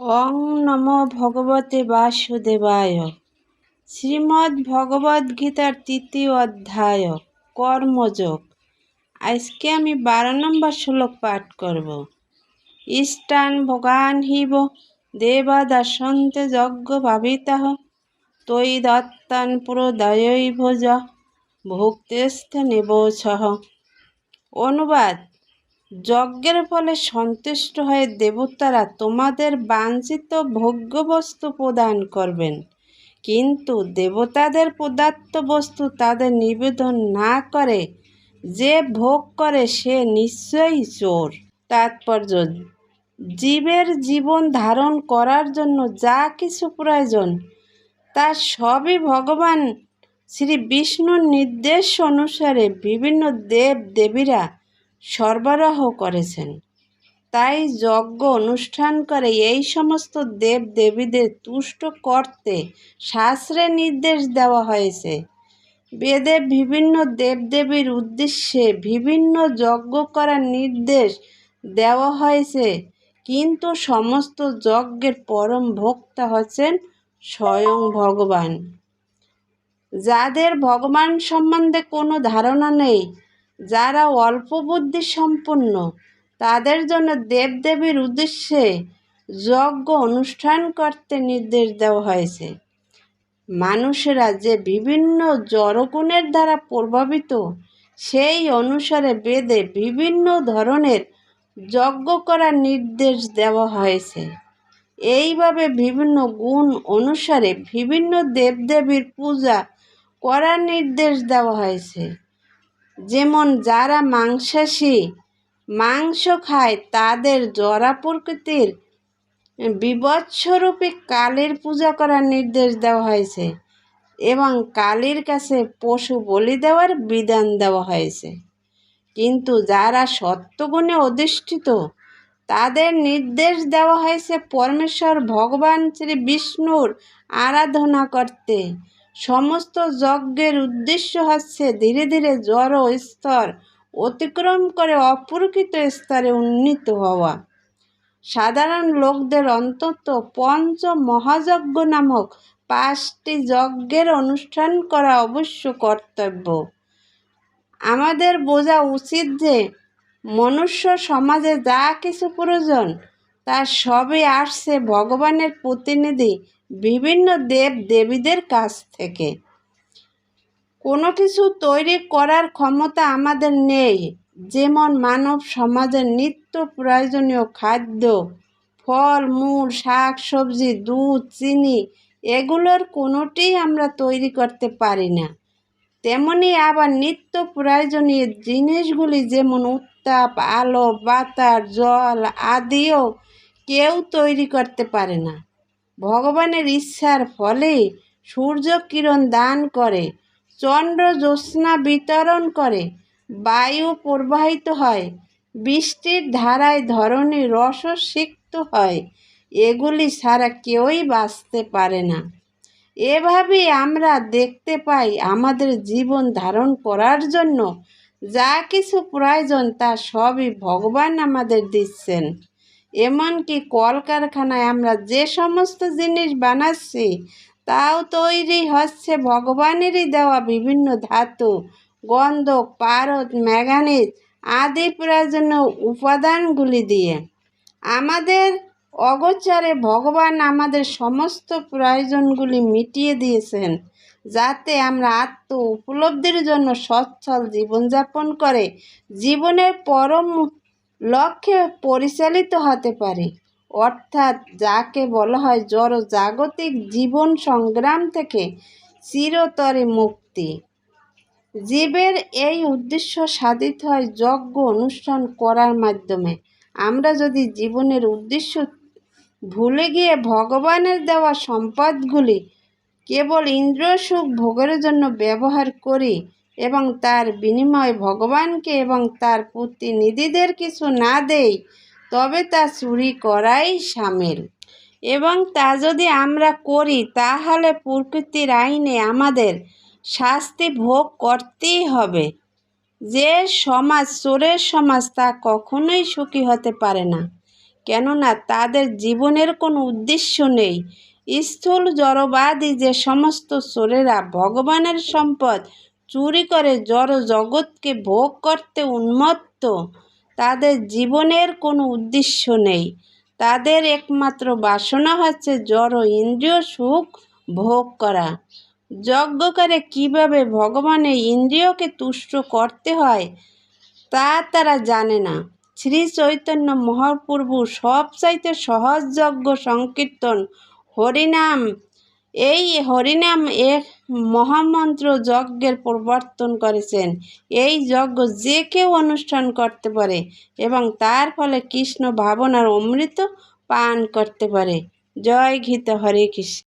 অং নম ভগবতে বাসুদেবায়। শ্রীমদ্ ভগবদ্গীতার তৃতীয় অধ্যায়, কর্মযোগ। আজকে আমি বারো নম্বর শ্লোক পাঠ করব। ইষ্টান ভগান হিব দেবা দর্শন্তে যজ্ঞ ভাবিতাহ তৈ দত্তান ভোজ ভুক্তেস্থ নেবছহ অনুবাদ যজ্ঞের ফলে সন্তুষ্ট হয়ে দেবতারা তোমাদের বাঞ্ছিত ভোগ্যবস্তু প্রদান করবেন। কিন্তু দেবতাদের পদার্থ বস্তু তাদের নিবেদন না করে, যে ভোগ করে সে নিশ্চয়ই চোর। তাৎপর্য, জীবের জীবন ধারণ করার জন্য যা কিছু প্রয়োজন, তা সবই ভগবান শ্রী বিষ্ণুর নির্দেশ অনুসারে বিভিন্ন দেব দেবীরা সরবরাহ করেছেন। তাই যজ্ঞ অনুষ্ঠান করে এই সমস্ত দেব দেবীদের তুষ্ট করতে শাস্ত্রে নির্দেশ দেওয়া হয়েছে। বেদে বিভিন্ন দেবদেবীর উদ্দেশ্যে বিভিন্ন যজ্ঞ করার নির্দেশ দেওয়া হয়েছে, কিন্তু সমস্ত যজ্ঞের পরম ভোক্তা হচ্ছেন স্বয়ং ভগবান। যাদের ভগবান সম্বন্ধে কোনো ধারণা নেই যারা অল্প বুদ্ধি সম্পন্ন, তাদের জন্য দেবদেবীর উদ্দেশ্যে যজ্ঞ অনুষ্ঠান করতে নির্দেশ দেওয়া হয়েছে। মানুষেরা যে বিভিন্ন জড়গুণের দ্বারা প্রভাবিত, সেই অনুসারে বেদে বিভিন্ন ধরনের যজ্ঞ করার নির্দেশ দেওয়া হয়েছে। এইভাবে বিভিন্ন গুণ অনুসারে বিভিন্ন দেবদেবীর পূজা করার নির্দেশ দেওয়া হয়েছে। যেমন যারা মাংসাশী, মাংস খায় তাদের জরা প্রকৃতির বিবৎস্বরূপী কালীর পূজা করার নির্দেশ দেওয়া হয়েছে এবং কালীর কাছে পশু বলি দেওয়ার বিধান দেওয়া হয়েছে। কিন্তু যারা সত্যগুণে অধিষ্ঠিত, তাদের নির্দেশ দেওয়া হয়েছে পরমেশ্বর ভগবান শ্রী বিষ্ণুর আরাধনা করতে। সমস্ত যজ্ঞের উদ্দেশ্য হচ্ছে ধীরে ধীরে জড় স্তর অতিক্রম করে অপ্রকৃত স্তরে উন্নীত হওয়া। সাধারণ লোকদের অন্তত পঞ্চ মহাযজ্ঞ নামক পাঁচটি যজ্ঞের অনুষ্ঠান করা অবশ্য কর্তব্য। আমাদের বোঝা উচিত যে মনুষ্য সমাজে যা কিছু প্রয়োজন তা সবই আসছে ভগবানের প্রতিনিধি বিভিন্ন দেব দেবীদের কাছ থেকে। কোনো কিছু তৈরি করার ক্ষমতা আমাদের নেই। যেমন মানব সমাজের নিত্য প্রয়োজনীয় খাদ্য, ফল, মূল, শাক, সবজি, দুধ, চিনি এগুলোর কোনোটিই আমরা তৈরি করতে পারি না। তেমনি আবার নিত্য প্রয়োজনীয় জিনিসগুলি যেমন উত্তাপ, আলো, বাতাস, জল আদিও কেউ তৈরি করতে পারে না। ভগবানের ইচ্ছার ফলে সূর্য কিরণ দান করে, চন্দ্র জ্যোৎস্না বিতরণ করে, বায়ু প্রবাহিত হয়, বৃষ্টির ধারায় ধরনী রস সিক্ত হয়, এগুলি ছাড়া কেউই বাঁচতে পারে না। এভাবেই আমরা দেখতে পাই আমাদের জীবন ধারণ করার জন্য যা কিছু প্রয়োজন তা সবই ভগবান আমাদের দিচ্ছেন। এমনকি কলকারখানায় আমরা যে সমস্ত জিনিস বানাচ্ছি, তাও তৈরি হচ্ছে ভগবানেরই দেওয়া বিভিন্ন ধাতু, গন্ধ, পারদ, ম্যাগানিজ আদি প্রয়োজনীয় উপাদানগুলি দিয়ে। আমাদের অগোচরে ভগবান আমাদের সমস্ত প্রয়োজনগুলি মিটিয়ে দিয়েছেন, যাতে আমরা আত্ম উপলব্ধির জন্য সচ্ছল জীবনযাপন করে জীবনের পরম লক্ষ্যে পরিচালিত হতে পারে। অর্থাৎ যাকে বলা হয় জড় জাগতিক জীবন সংগ্রাম থেকে চিরতরে মুক্তি। জীবের এই উদ্দেশ্য সাধিত হয় যজ্ঞ অনুষ্ঠান করার মাধ্যমে। আমরা যদি জীবনের উদ্দেশ্য ভুলে গিয়ে ভগবানের দেওয়া সম্পদগুলি কেবল ইন্দ্র সুখ ভোগের জন্য ব্যবহার করি এবং তার বিনিময়ে ভগবানকে এবং তার প্রতিনিধিদের কিছু না দেই, তবে তা চুরি করাই সামিল। এবং তা যদি আমরা করি, তাহলে প্রকৃতির আইনে আমাদের শাস্তি ভোগ করতেই হবে। যে সমাজ চোরের সমাজ, তা কখনোই সুখী হতে পারে না। কেননা, তাদের জীবনের কোনো উদ্দেশ্য নেই। স্থূল জড়বাদী যে সমস্ত চোরেরা ভগবানের সম্পদ চুরি করে জড় জগৎকে ভোগ করতে উন্মত্ত, তাদের জীবনের কোনো উদ্দেশ্য নেই। তাদের একমাত্র বাসনা হচ্ছে জড় ইন্দ্রিয় সুখ ভোগ করা। যজ্ঞ করে কীভাবে ভগবানের ইন্দ্রিয়কে তুষ্ট করতে হয়, তা তারা জানে না। শ্রী চৈতন্য মহাপ্রভু সবচাইতে সহজ যজ্ঞ সংকীর্তন হরিনাম এই হরিনাম এক মহামন্ত্র যজ্ঞের প্রবর্তন করেছেন। এই যজ্ঞ যে কেউ অনুষ্ঠান করতে পারে এবং তার ফলে কৃষ্ণ ভাবনার অমৃত পান করতে পারে। জয় গীতা হরে কৃষ্ণ।